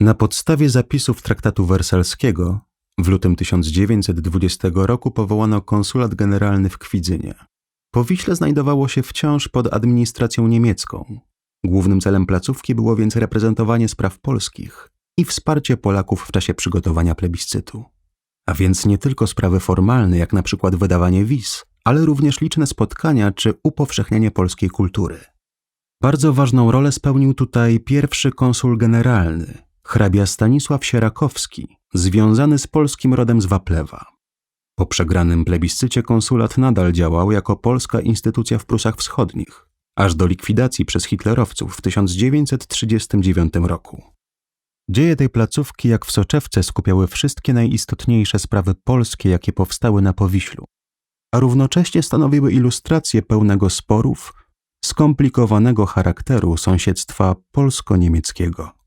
Na podstawie zapisów traktatu wersalskiego w lutym 1920 roku powołano konsulat generalny w Kwidzynie. Powiśle znajdowało się wciąż pod administracją niemiecką. Głównym celem placówki było więc reprezentowanie spraw polskich i wsparcie Polaków w czasie przygotowania plebiscytu. A więc nie tylko sprawy formalne, jak na przykład wydawanie wiz, ale również liczne spotkania czy upowszechnianie polskiej kultury. Bardzo ważną rolę spełnił tutaj pierwszy konsul generalny, hrabia Stanisław Sierakowski, związany z polskim rodem z Waplewa. Po przegranym plebiscycie konsulat nadal działał jako polska instytucja w Prusach Wschodnich, aż do likwidacji przez hitlerowców w 1939 roku. Dzieje tej placówki, jak w soczewce, skupiały wszystkie najistotniejsze sprawy polskie, jakie powstały na Powiślu, a równocześnie stanowiły ilustrację pełnego sporów, skomplikowanego charakteru sąsiedztwa polsko-niemieckiego.